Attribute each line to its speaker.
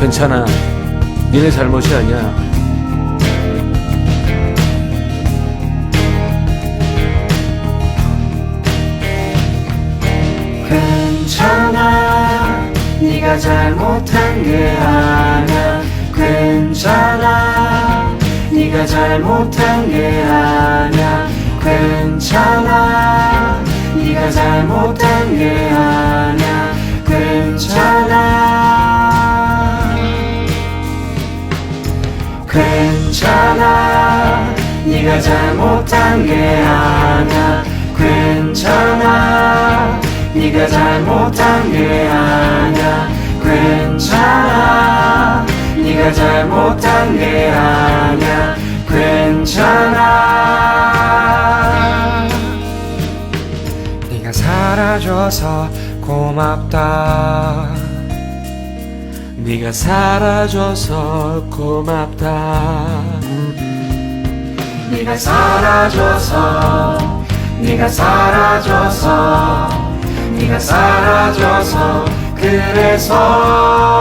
Speaker 1: 괜찮아. 니네 잘못이 아니야.
Speaker 2: 괜찮아. 네가 잘못한 게 아니야. 괜찮아. 네가 잘못한 게 아니야. 괜찮아. 네가 잘못한 게 아니야. 괜찮아 괜찮아. 네가 잘못한 게 아니야. 괜찮아. 네가 잘못한 게 아니야. 괜찮아. 네가 잘못한 게 아니야. 괜찮아. 네가 사라져서 고맙다
Speaker 1: 네가 사라져서 고맙다.
Speaker 2: 네가 사라져서 네가 사라져서 네가 사라져서 그래서